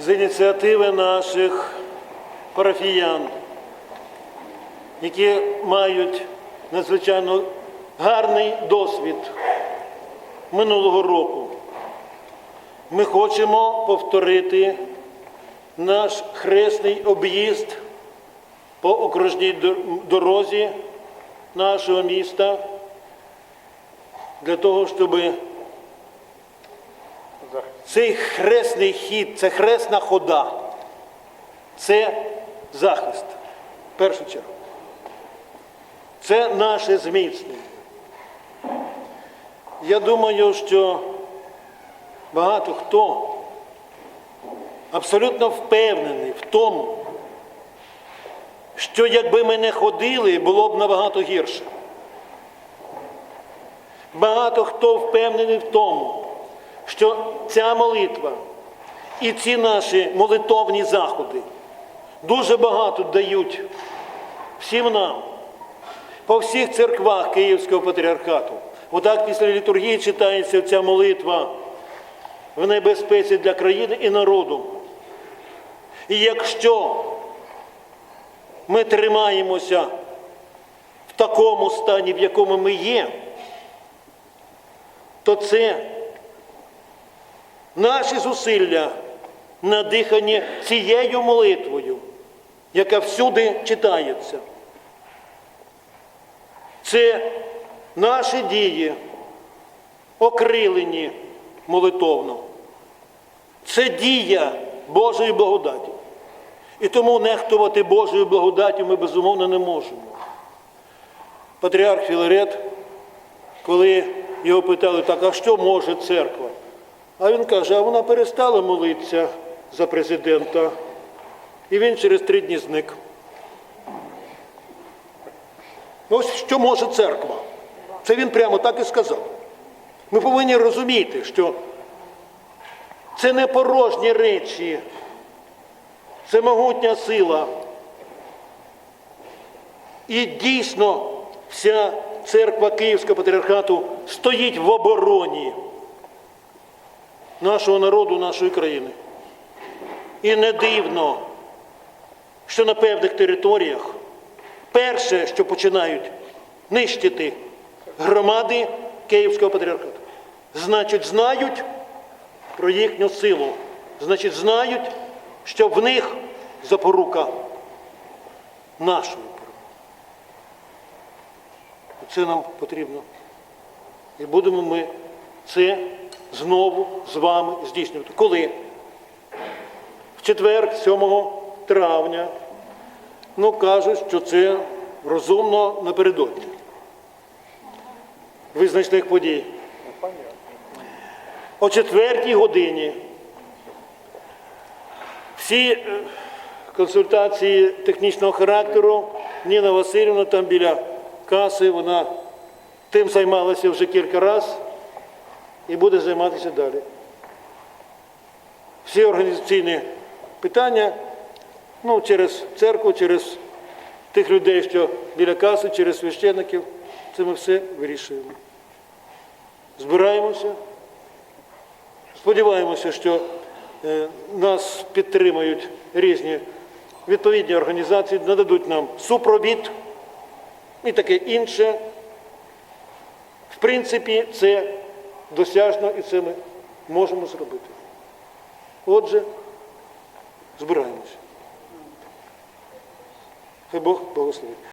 з ініціативи наших парафіян, які мають надзвичайно гарний досвід минулого року. Ми хочемо повторити наш хресний об'їзд по окружній дорозі нашого міста для того, щоб цей хресний хід, це хресна хода, це захист, в першу чергу. Це наше зміцнення. Я думаю, що багато хто абсолютно впевнений в тому, що якби ми не ходили, було б набагато гірше. Багато хто впевнений в тому, що ця молитва і ці наші молитовні заходи дуже багато дають всім нам, по всіх церквах Київського патріархату. Отак після літургії читається ця молитва в небезпеці для країни і народу. І якщо ми тримаємося в такому стані, в якому ми є, то це наші зусилля надихані цією молитвою, яка всюди читається. Це наші дії, окрилені молитовно. Це дія Божої благодаті. І тому нехтувати Божою благодаттю ми безумовно не можемо. Патріарх Філарет, коли його питали, так, а що може церква? А він каже, а вона перестала молитися за президента, і він через три дні зник. Ось що може церква. Це він прямо так і сказав. Ми повинні розуміти, що це не порожні речі, це могутня сила. І дійсно вся церква Київського патріархату стоїть в обороні нашого народу, нашої країни. І не дивно, що на певних територіях перше, що починають нищити громади Київського патріархату, значить, знають про їхню силу, значить, знають, що в них запорука нашої перемоги. Це нам потрібно. І будемо ми це знову з вами здійснювати. Коли? В четвер, 7 травня, ну кажуть, що це розумно напередодні визначних подій. О четвертій годині всі е, консультації технічного характеру Ніна Васильівна там біля каси, вона тим займалася вже кілька разів і буде займатися далі. Всі організаційні питання ну, через церкву, через тих людей, що біля каси, через священників, це ми все вирішуємо. Збираємося. Сподіваємося, що е, нас підтримають різні відповідні організації, нададуть нам супровід і таке інше. В принципі, це досяжно і це ми можемо зробити. Отже, збираємося. Хай Бог благословить.